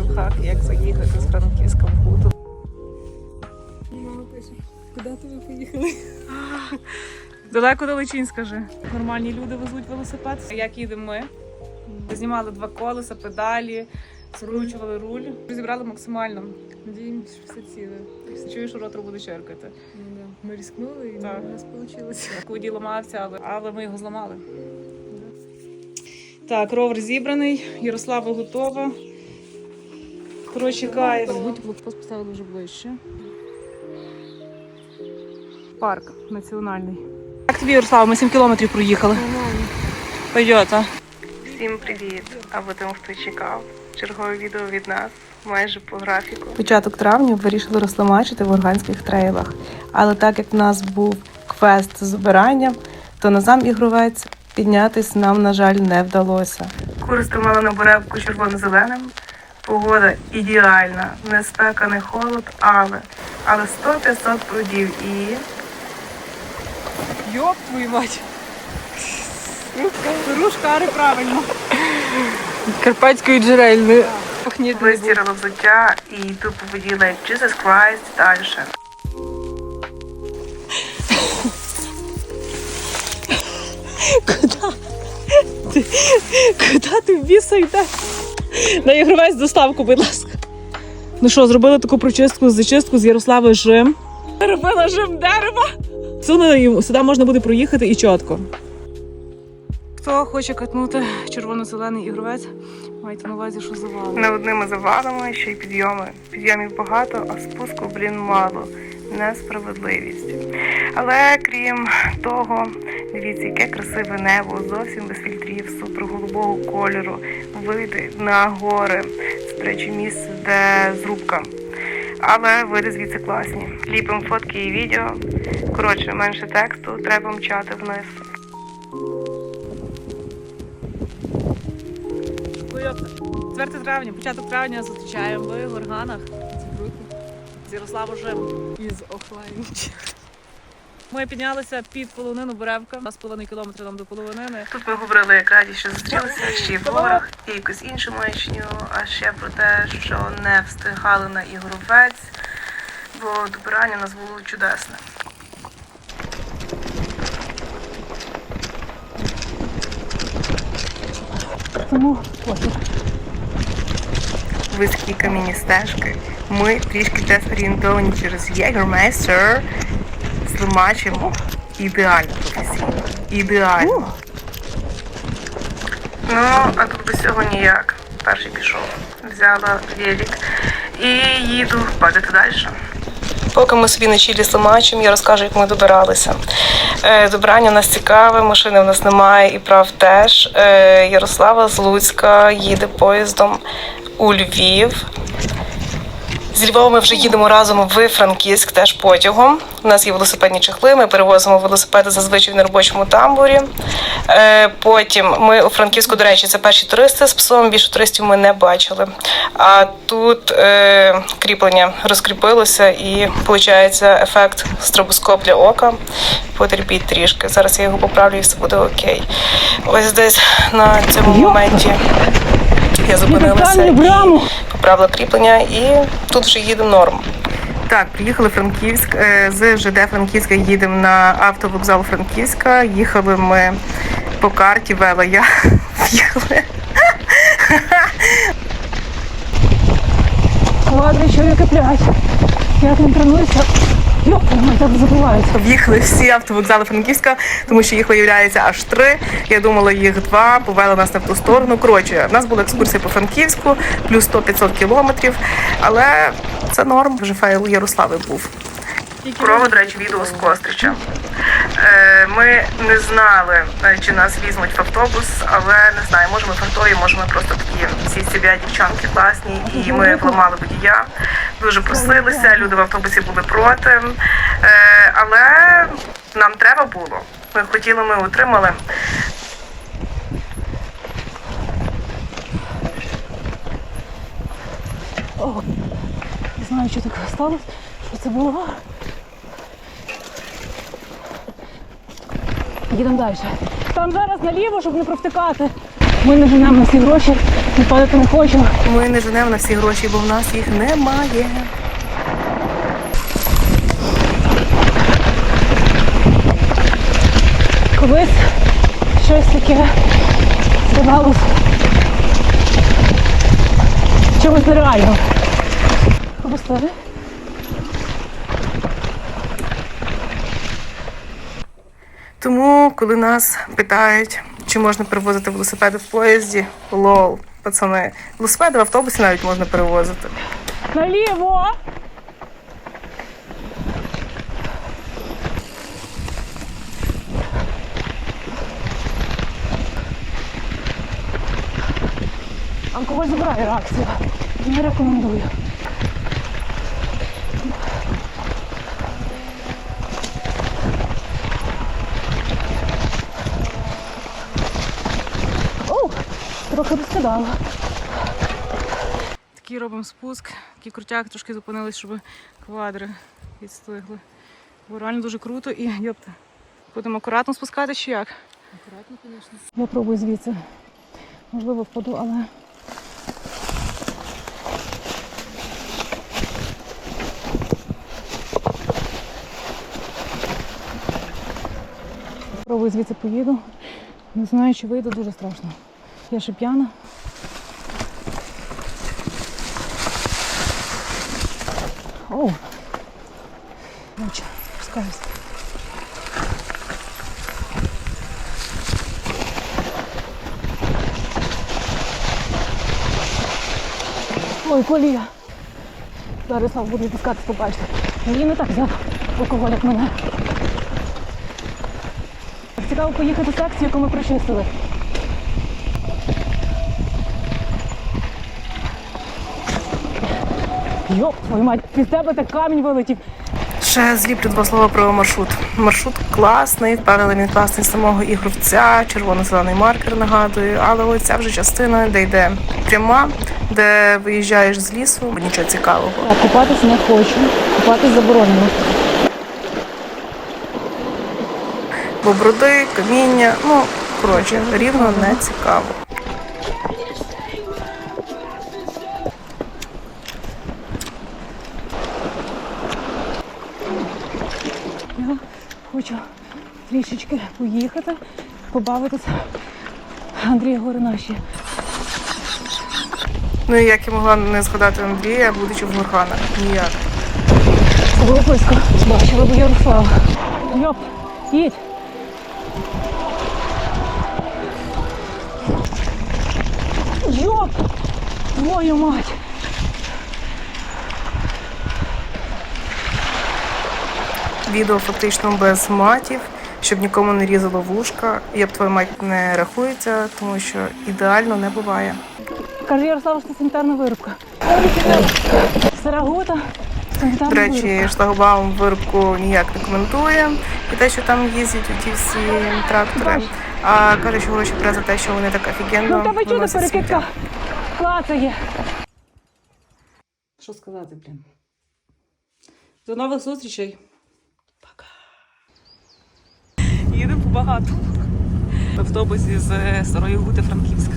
лайфхак, як заїхати з Франківська в Гуту. Мама пише, куди то ви поїхали? Далеко далечінь, скажи. Нормальні люди везуть велосипед. Як їдемо ми? Знімали два колеса, педалі, скручували руль. Зібрали максимально. Надіємося, що все ціле. Чуєш, ротор буде черкати. Ну, да. Ми рискнули і Так. у нас вийшло. Водій ламався, але, але ми його зламали. Так, ровер зібраний, Ярослава готова. Коротше, кайф. Будь блокпост поставили вже ближче. Парк національний. Як тобі, Ярослава, ми 7 кілометрів проїхали. Нормально. Пойдет, а? Всім привіт! Або тим, хто чекав. Чергове відео від нас майже по графіку. Початок травня вирішили розламачити в органських трейлах. Але так як в нас був квест з збиранням, то на сам ігровець піднятись нам, на жаль, не вдалося. Курс тримала на буревку червоно-зеленим. Погода ідеальна, не спека, не холод, але але 100-500 прудів і Йоп, твою мать. Рушкари правильно. Карпатської джерельної. Вистірила взуття і тупо воділа як Jesus Christ далі. Куди ти в біса йдеш? На ігровець доставку, будь ласка. Ну що, зробили таку прочистку, зачистку з Ярославою Жим. Робила жим дерева. Сюди, сюди можна буде проїхати і чітко. Хто хоче катнути червоно-зелений ігровець, майте на увазі, що завали. Не одними завалами, ще й підйоми. Підйомів багато, а спуску, блін, мало. Несправедливість. Але крім того, дивіться, яке красиве небо, зовсім без фільтрів, суперголубого кольору, види на гори. Це, до речі, місце, де зрубка. Але види звідси класні. Ліпимо фотки і відео. Коротше, менше тексту, треба мчати вниз. 4 травня, початок травня зустрічаємо в Горганах з Ярославом Жим. Із офлайн. Ми піднялися під полонину Буревка. 2,5 кілометри нам до полонини. Тут ми говорили, як раді, що зустрілися ще й в горах, і якусь іншу маячню, а ще про те, що не встигали на ігровець, бо добирання у нас було чудесне. Вузькі камінні стежки. Ми трішки дезорієнтовані через Jägermeister слимачимо ідеально професійно. Ідеально. Ну, а тут без цього ніяк. Перший пішов. Взяла велик і їду падати далі. Поки ми собі на чілі з я розкажу, як ми добиралися. Е, Добрання у нас цікаве, машини в нас немає і прав теж. Е, Ярослава з Луцька їде поїздом у Львів. З Львова ми вже їдемо разом в Франківськ, теж потягом. У нас є велосипедні чехли, ми перевозимо велосипеди зазвичай в неробочому тамбурі. Е, потім ми у Франківську, до речі, це перші туристи з псом, більше туристів ми не бачили. А тут е, кріплення розкріпилося і виходить ефект стробоскоп для ока. Потерпіть трішки. Зараз я його поправлю і все буде окей. Ось десь на цьому моменті я зупинилася і поправила кріплення, і тут вже їде норм. Так, приїхали в Франківськ. Е, З ЖД Франківська їдемо на автовокзал Франківська. Їхали ми по карті, вела я. Їхали. Ладно, чоловіка п'ять. Я там тренуюся. Йоп, так забувається. В'їхали всі автовокзали Франківська, тому що їх виявляється аж три. Я думала, їх два, повели нас на ту сторону. Коротше, в нас була екскурсія по Франківську, плюс 100-500 кілометрів. Але це норм. Вже файл Ярослави був. До речі, відео з Кострича. Е, Ми не знали, е, чи нас візьмуть в автобус, але не знаю, може ми фартові, може ми просто такі всі себе дівчонки класні, і ми вламали водія. Дуже просилися, люди в автобусі були проти. Е, Але нам треба було. Ми хотіли, ми отримали. Не знаю, що таке сталося, що це було. Їдемо далі. Там зараз наліво, щоб не провтикати. Ми не женемо на всі гроші, і падати не хочемо. Ми не женемо на всі гроші, бо в нас їх немає. Колись щось таке здавалось чимось нереальним. Пропустили? Тому, коли нас питають, чи можна перевозити велосипеди в поїзді, лол, пацани, велосипеди в автобусі навіть можна перевозити. Наліво! Алкоголь забирає реакцію. Не рекомендую. Оу, трохи розкидала. Такий робимо спуск, такий крутяк, трошки зупинились, щоб квадри відстигли. Бо реально дуже круто і йопта. Будемо акуратно спускати чи як? Акуратно, звісно. Я пробую звідси. Можливо, впаду, але. Пробую звідси поїду. Не знаю, чи вийду, дуже страшно. Я ще п'яна. Оу. Ночі, спускаюся. Ой, колія. Зараз Слав буду відпускатись, побачите. Він не так взяв алкоголь, як мене. Цікаво поїхати в секцію, яку ми прочистили. Йоп, твою мать, під тебе так камінь вилетів. Ще зліплю два слова про маршрут. Маршрут класний, впевнений він класний самого ігровця, червоно-зелений маркер нагадую, але ось ця вже частина, де йде пряма, де виїжджаєш з лісу, нічого цікавого. Так, купатися не хочу. Купатись заборонено. Бо бруди, каміння, ну коротше, рівно не цікаво. Хочу трішечки поїхати, побавитися. Андрій гори наші. Ну і як я могла не згадати Андрія, будучи в Горганах? Ніяк. Це було близько. Бачила б Ярослава. Йоп, їдь. Йоп! Твою мать! Відео фактично без матів, щоб нікому не різало вушка. Я б твоя мать не рахується, тому що ідеально не буває. Каже Ярослав, що це санітарна вирубка. Сарагута. До речі, шлагбаум вирубку ніяк не коментує. І те, що там їздять ті всі трактори. А каже, що гроші бере за те, що вони так офігенно Ну, тебе чудо перекидка. Клацає. Що сказати, блін? До нових зустрічей. Їдемо побагато. В автобусі з Старої Гути Франківська.